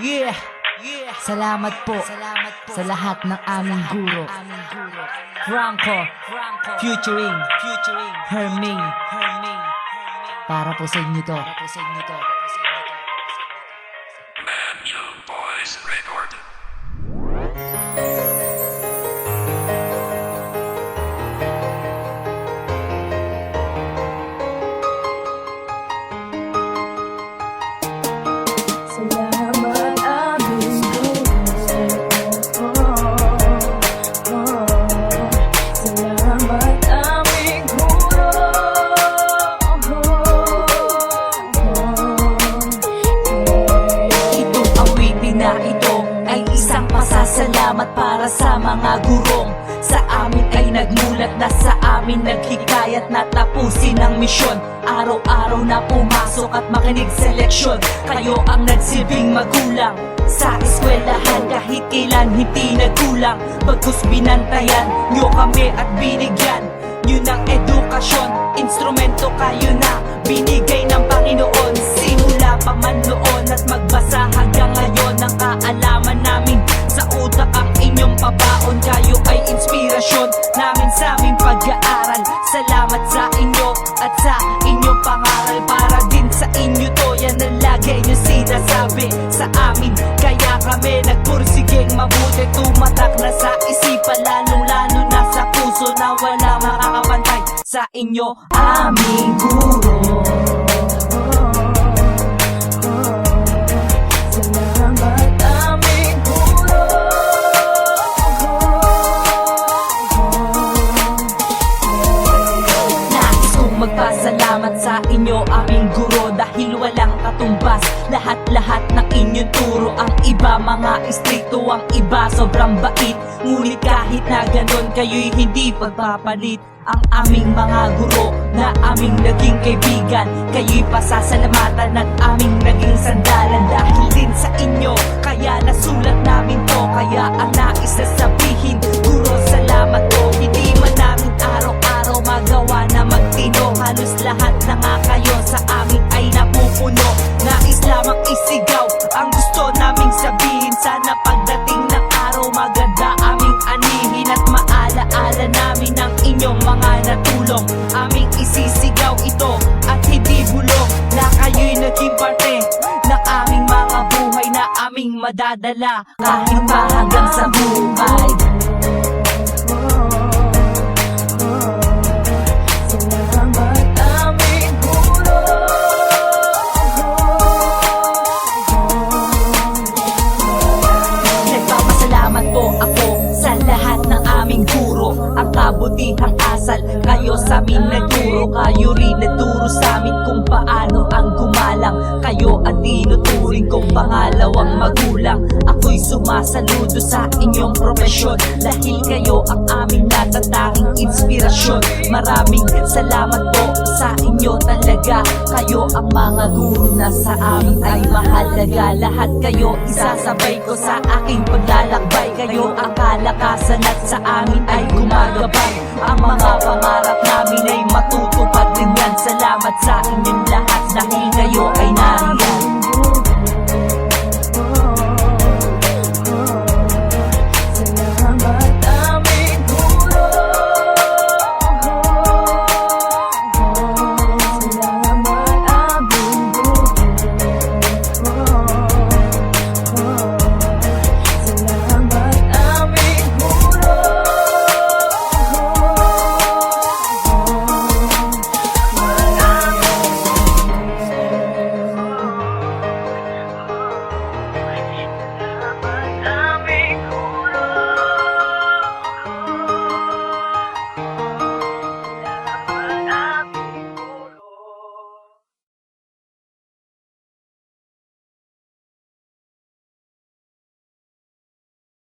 Yeah, yeah. Salamat po. Salamat po sa lahat ng aming guro. Franco, featuring, featuring, Herming, Herming. Para po sa inyo to. Para po sa inyo to. Boys Record. Pasasalamat para sa mga gurong. Sa amin ay nagmulat na sa amin naghikayat na tapusin ang misyon. Araw-araw na pumasok at makinig sa Kayo ang nagsilbing magulang. Sa eskwelahan kahit kailan hindi nagkulang Bagkus binantayan nyo kami at binigyan. Yun ang edukasyon, instrumento kayo na Binigay ng Panginoon. Simula pa man noon Kaya kami nagpursigeng mabuti Tumatak na sa isipan lalong lalo na sa puso Na wala makakapantay sa inyo aming guro Kayo'y hindi pagpapalit ang aming mga guro na aming naging kaibigan. Kayo'y pasasalamatan at aming naging sandalan. Dahil din sa inyo, kaya nasulat namin to. Kaya ang nais na sabihin, guro salamat po. Hindi man namin araw-araw magawa na magtino Halos lahat na nga kayo sa amin madadala kahit pa hanggang sa buhay kabutihang asal, kayo sa amin nagturo Kayo rin nagturo sa amin kung paano ang gumalang. Kayo ang tinuturing kong pangalawang magulang. Ako'y sumasaludo sa inyong profesyon. Dahil kayo ang aming natatanging inspirasyon. Maraming salamat po sa inyo talaga. Kayo ang mga guro na sa amin ay mahalaga. Lahat kayo isasabay ko sa aking paglalakbay. Kayo ang kalakasan at sa amin ay gumagabay. Ang mga pangarap namin ay matutupad din yan. Salamat sa inyong